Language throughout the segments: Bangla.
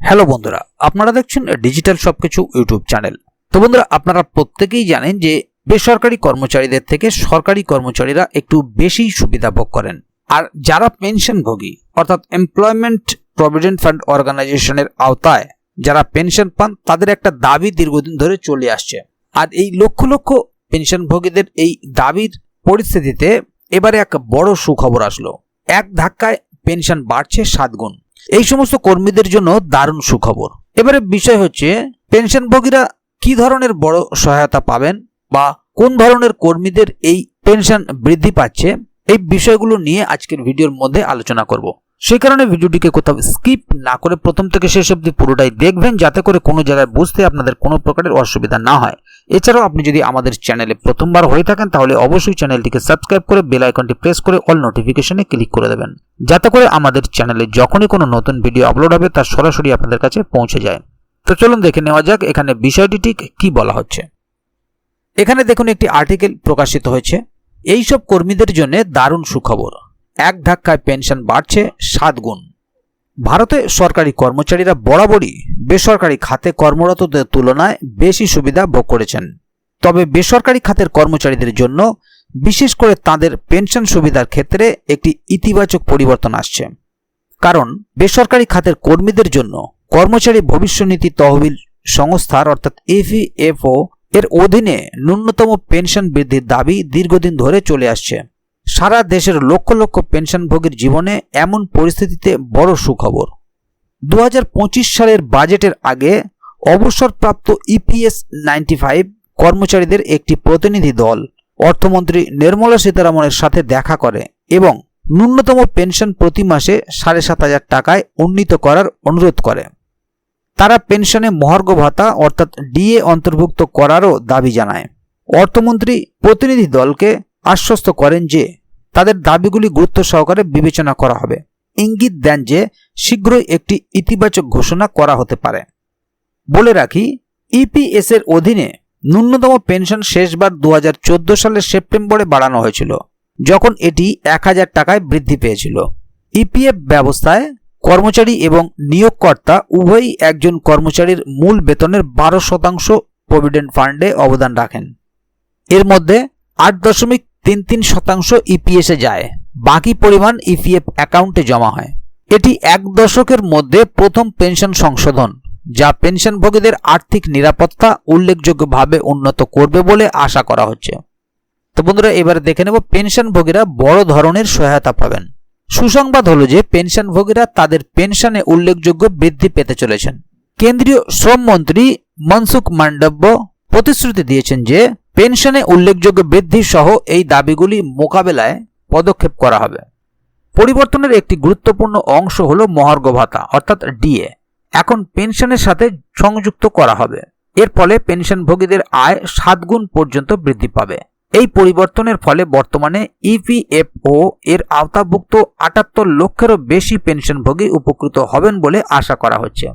হ্যালো বন্ধুরা, আপনারা দেখছেন ডিজিটাল সবকিছু ইউটিউব চ্যানেল। তো বন্ধুরা, আপনারা প্রত্যেকেই জানেন যে বেসরকারি কর্মচারীদের থেকে সরকারি কর্মচারীরা একটু বেশি সুবিধা ভোগ করেন। আর যারা পেনশনভোগী অর্থাৎ এমপ্লয়মেন্ট প্রভিডেন্ট ফান্ড অর্গানাইজেশনের আওতায় যারা পেনশন পান, তাদের একটা দাবি দীর্ঘদিন ধরে চলে আসছে। আর এই লক্ষ লক্ষ পেনশনভোগীদের এই দাবির পরিস্থিতিতে এবারে এক বড় সুখবর আসলো। এক ধাক্কায় পেনশন বাড়ছে সাত গুণ। এই সমস্ত কর্মীদের জন্য দারুণ সুখবর। এবারে বিষয় হচ্ছে, পেনশনভোগীরা কি ধরনের বড় সহায়তা পাবেন বা কোন ধরনের কর্মীদের এই পেনশন বৃদ্ধি পাচ্ছে, এই বিষয়গুলো নিয়ে আজকের ভিডিওর মধ্যে আলোচনা করব। সেই কারণে ভিডিওটিকে কোথাও স্কিপ না করে প্রথম থেকে শেষ অবধি পুরোটাই দেখবেন, যাতে করে কোনো জায়গায় বুঝতে আপনাদের কোনো প্রকারের অসুবিধা না হয়। এছাড়াও আপনি যদি আমাদের চ্যানেলে প্রথমবার হয়ে থাকেন, তাহলে অবশ্যই চ্যানেলটিকে সাবস্ক্রাইব করে বেল আইকনটি প্রেস করে অল নোটিফিকেশনে ক্লিক করে দেবেন। যাতে করে আমাদের চ্যানেলে যখনই কোনো নতুন ভিডিও আপলোড হবে, তা সরাসরি আপনাদের কাছে পৌঁছে যায়। তো চলুন দেখে নেওয়া যাক, এখানে বিষয়টি ঠিক কি বলা হচ্ছে। এখানে দেখুন একটি আর্টিকেল প্রকাশিত হয়েছে। এইসব কর্মীদের জন্য দারুণ সুখবর। এক ধাক্কায় পেনশন বাড়ছে সাত গুণ। ভারতে সরকারি কর্মচারীরা বরাবরই বেসরকারি খাতে কর্মরতদের তুলনায় বেশি সুবিধা ভোগ করেছেন। তবে বেসরকারি খাতের কর্মচারীদের জন্য বিশেষ করে তাদের পেনশন সুবিধার ক্ষেত্রে একটি ইতিবাচক পরিবর্তন আসছে। কারণ বেসরকারি খাতের কর্মীদের জন্য কর্মচারী ভবিষ্যনিধি তহবিল সংস্থার অর্থাৎ এফিএফও এর অধীনে ন্যূনতম পেনশন বৃদ্ধির দাবি দীর্ঘদিন ধরে চলে আসছে। সারা দেশের লক্ষ লক্ষ পেনশনভোগীর জীবনে এমন পরিস্থিতিতে বড় সুখবর। দু হাজার পঁচিশ সালের বাজেটের আগে অবসরপ্রাপ্ত ইপিএস নাইনটি ফাইভ কর্মচারীদের একটি প্রতিনিধি দল অর্থমন্ত্রী নির্মলা সীতারামনের সাথে দেখা করে এবং ন্যূনতম পেনশন প্রতি মাসে সাড়ে সাত হাজার টাকায় উন্নীত করার অনুরোধ করে। তারা পেনশনে মহার্ঘ ভাতা অর্থাৎ ডিএ অন্তর্ভুক্ত করারও দাবি জানায়। অর্থমন্ত্রী প্রতিনিধি দলকে আশ্বস্ত করেন যে তাদের দাবিগুলি গুরুত্ব সহকারে বিবেচনা করা হবে। ইঙ্গিত দেন যে, শীঘ্রই একটি ইতিবাচক ঘোষণা করা হতে পারে। বলে রাখি ইপিএস এর অধীনে ন্যূনতম পেনশন শেষবার দু হাজার চোদ্দ সালের সেপ্টেম্বরে বাড়ানো হয়েছিল, যখন এটি এক হাজার টাকায় বৃদ্ধি পেয়েছিল। ইপিএফ ব্যবস্থায় কর্মচারী এবং নিয়োগকর্তা উভয়ই একজন কর্মচারীর মূল বেতনের বারো শতাংশ প্রভিডেন্ট ফান্ডে অবদান রাখেন। এর মধ্যে আট দশমিক তিন তিন শতাংশ ইপিএসে যায়। বাকি পরিমাণ ইপিএফ অ্যাকাউন্টে জমা হয়। এটি এক দশকের মধ্যে প্রথম পেনশন সংশোধন, যা পেনশনভোগীদের আর্থিক নিরাপত্তা উল্লেখযোগ্যভাবে উন্নত করবে বলে আশা করা হচ্ছে। তো বন্ধুরা, এবারে দেখে নেব পেনশনভোগীরা বড় ধরনের সহায়তা পাবেন। সুসংবাদ হলো যে পেনশনভোগীরা তাদের পেনশনে উল্লেখযোগ্য বৃদ্ধি পেতে চলেছেন। কেন্দ্রীয় শ্রমমন্ত্রী মনসুখ মান্ডব্য প্রতিশ্রুতি দিয়েছেন যে পেনশনে উল্লেখযোগ্য বৃদ্ধি সহ এই দাবিগুলি মোকাবেলায় পদক্ষেপ করা হবে। পরিবর্তনের একটি গুরুত্বপূর্ণ অংশ হল মহার্ঘ ভাতা, অর্থাৎ ডিএ। এখন পেনশনের সাথে সংযুক্ত করা হবে। এর ফলে পেনশনভোগীদের আয় সাত গুণ পর্যন্ত বৃদ্ধি পাবে। এই পরিবর্তনের ফলে বর্তমানে ইপিএফও এর আওতাভুক্ত আটাত্তর লক্ষেরও বেশি পেনশনভোগী উপকৃত হবেন বলে আশা করা হচ্ছে।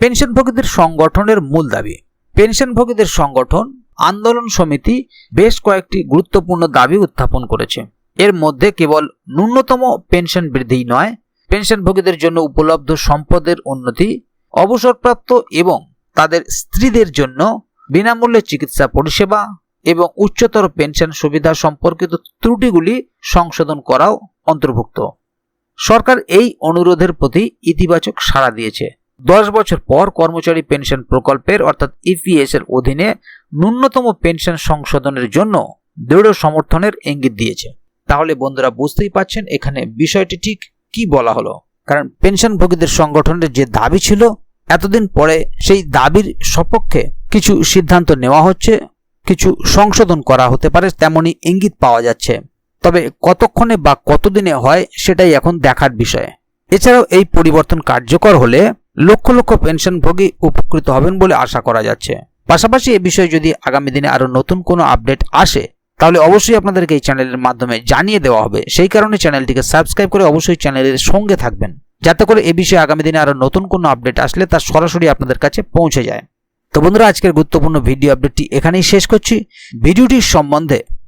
পেনশনভোগীদের সংগঠনের মূল দাবি, পেনশনভোগীদের সংগঠন আন্দোলন সমিতি বেশ কয়েকটি গুরুত্বপূর্ণ দাবি উত্থাপন করেছে। এর মধ্যে কেবল ন্যূনতম পেনশন বৃদ্ধি নয়, পেনশনভোগীদের জন্য উপলব্ধ সম্পদের উন্নতি, অবসরপ্রাপ্ত এবং তাদের স্ত্রীদের জন্য বিনামূল্যে চিকিৎসা পরিষেবা এবং উচ্চতর পেনশন সুবিধা সম্পর্কিত ত্রুটিগুলি সংশোধন করাও অন্তর্ভুক্ত। সরকার এই অনুরোধের প্রতি ইতিবাচক সাড়া দিয়েছে। দশ বছর পর কর্মচারী পেনশন প্রকল্পের অর্থাৎ ইপিএস এর অধীনে ন্যূনতম পেনশন সংশোধনের জন্য দৃঢ় সমর্থনের ইঙ্গিত দিয়েছে। তাহলে বন্ধুরা বুঝতেই পাচ্ছেন এখানে বিষয়টি ঠিক কি বলা হলো। কারণ পেনশনভোগীদের সংগঠনের যে দাবি ছিল, এতদিন পরে সেই দাবির সপক্ষে কিছু সিদ্ধান্ত নেওয়া হচ্ছে, কিছু সংশোধন করা হতে পারে তেমনই ইঙ্গিত পাওয়া যাচ্ছে। তবে কতক্ষণে বা কতদিনে হয় সেটাই এখন দেখার বিষয়। এছাড়াও এই পরিবর্তন কার্যকর হলে লক্ষ লক্ষ পেনশনভোগী উপকৃত হবেন বলে আশা করা যাচ্ছে। পাশাপাশি এ বিষয়ে যদি আগামী দিনে আরও নতুন কোনো আপডেট আসে, তাহলে অবশ্যই আপনাদেরকে এই চ্যানেলের মাধ্যমে জানিয়ে দেওয়া হবে। সেই কারণে চ্যানেলটিকে সাবস্ক্রাইব করে অবশ্যই চ্যানেলের সঙ্গে থাকবেন, যাতে করে এ বিষয়ে আগামী দিনে আরও নতুন কোনো আপডেট আসলে তা সরাসরি আপনাদের কাছে পৌঁছে যায়। তো বন্ধুরা, আজকের গুরুত্বপূর্ণ ভিডিও আপডেটটি এখানেই শেষ করছি। ভিডিওটির সম্বন্ধে